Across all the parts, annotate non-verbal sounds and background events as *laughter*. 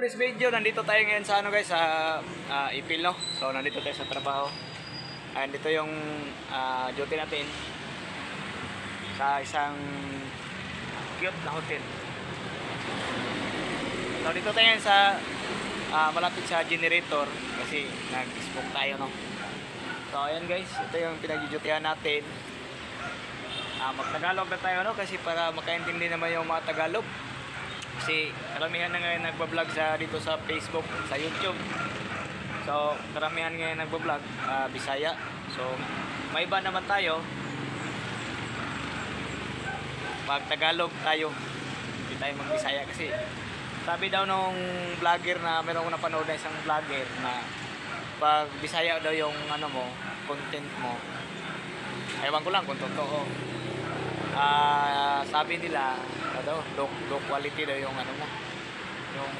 Today's video, nandito tayo ngayon sa ano guys, sa ah, Ipil no. So nandito tayo sa trabaho. And ito yung ah, duty natin sa isang cute na hotel. So dito tayo sa ah, malapit sa generator kasi nag-smoke tayo no. So ayan guys, ito yung pinag-dutyhan natin. Ah, mag-Tagalog na tayo no kasi para makaintindi naman yung mga Tagalog. Kasi karamihan na ngayon nagbablog sa dito sa Facebook, sa YouTube. So, karamihan ngayon nagbablog ah, Bisaya. So, may iba naman tayo. Pag Tagalog tayo, hindi tayo mag-Bisaya kasi sabi daw nung vlogger na meron ko napanood na isang vlogger na pag Bisaya daw yung ano mo, content mo. Ewan ko lang kung totoo. Ah, sabi nila, ano, low, low quality daw yung ano mo. Yung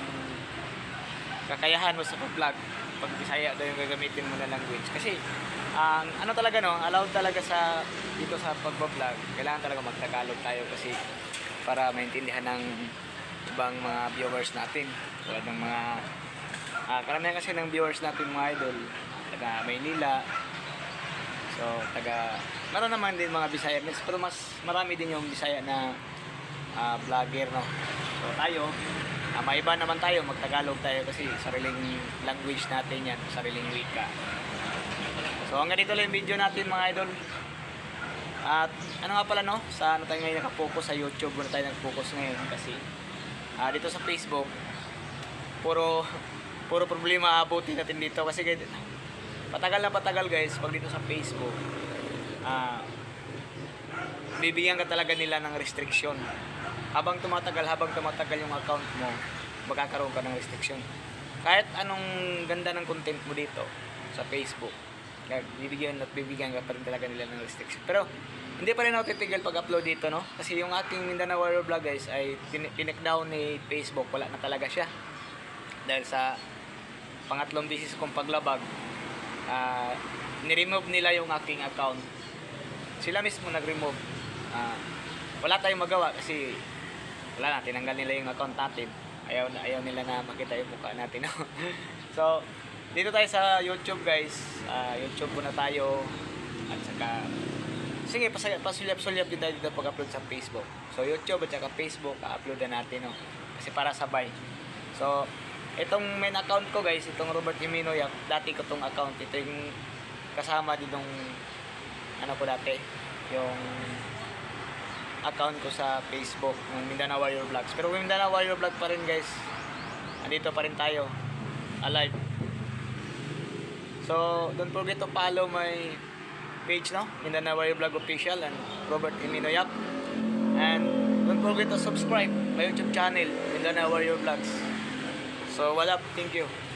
kakayahan mo sa pag-vlog. Pag Bisaya daw yung gagamitin mo na language. Kasi ang ano talaga no, allowed talaga sa dito sa pagbablog, kailangan talaga magtagalog tayo kasi para maintindihan ng ibang mga viewers natin. Tulad ng mga ah, karamihan kasi ng viewers natin mga idol, taga Maynila, So, taga, meron naman din mga Bisaya pero mas marami din yung Bisaya na ah, vlogger, no? So, tayo, uh, maiba naman tayo, magtagalog tayo kasi sariling language natin yan, sariling wika. So, hanggang dito lang yung video natin mga idol. At ano nga pala no, sa ano tayo ngayon nakapokus sa YouTube, muna tayo nag-focus ngayon kasi ah, dito sa Facebook, puro puro problema abutin natin dito kasi ganyan, patagal na patagal guys pag dito sa Facebook ah bibigyan ka talaga nila ng restriction habang tumatagal habang tumatagal yung account mo magkakaroon ka ng restriction kahit anong ganda ng content mo dito sa Facebook bibigyan at bibigyan ka pa rin talaga nila ng restriction pero hindi pa rin ako titigil pag-upload dito no kasi yung ating Mindanao Warrior Vlog guys ay tin- tinek down ni Facebook wala na talaga siya dahil sa pangatlong beses kong paglabag ah ni-remove nila yung aking account. Sila mismo nag-remove. Ah, wala tayong magawa kasi wala na, tinanggal nila yung account natin. Ayaw, ayaw nila na makita yung mukha natin. no? *laughs* so, dito tayo sa YouTube guys. Ah, YouTube muna tayo. At saka, sige, pasulyap-sulyap din tayo dito pag-upload sa Facebook. So, YouTube at saka Facebook, upload na natin. No? Kasi para sabay. So, itong main account ko guys, itong Robert Jimeno Yap, dati ko tong account. Ito yung kasama din nung ano ko dati, yung account ko sa Facebook, ng Mindanao Warrior Vlogs. Pero Mindanao Warrior Vlog pa rin guys. Andito pa rin tayo. Alive. So, don't forget to follow my page, no? Mindanao Warrior Vlog Official and Robert Jimeno Yap. And don't forget to subscribe my YouTube channel, Mindanao Warrior Vlogs. So, what up? Thank you.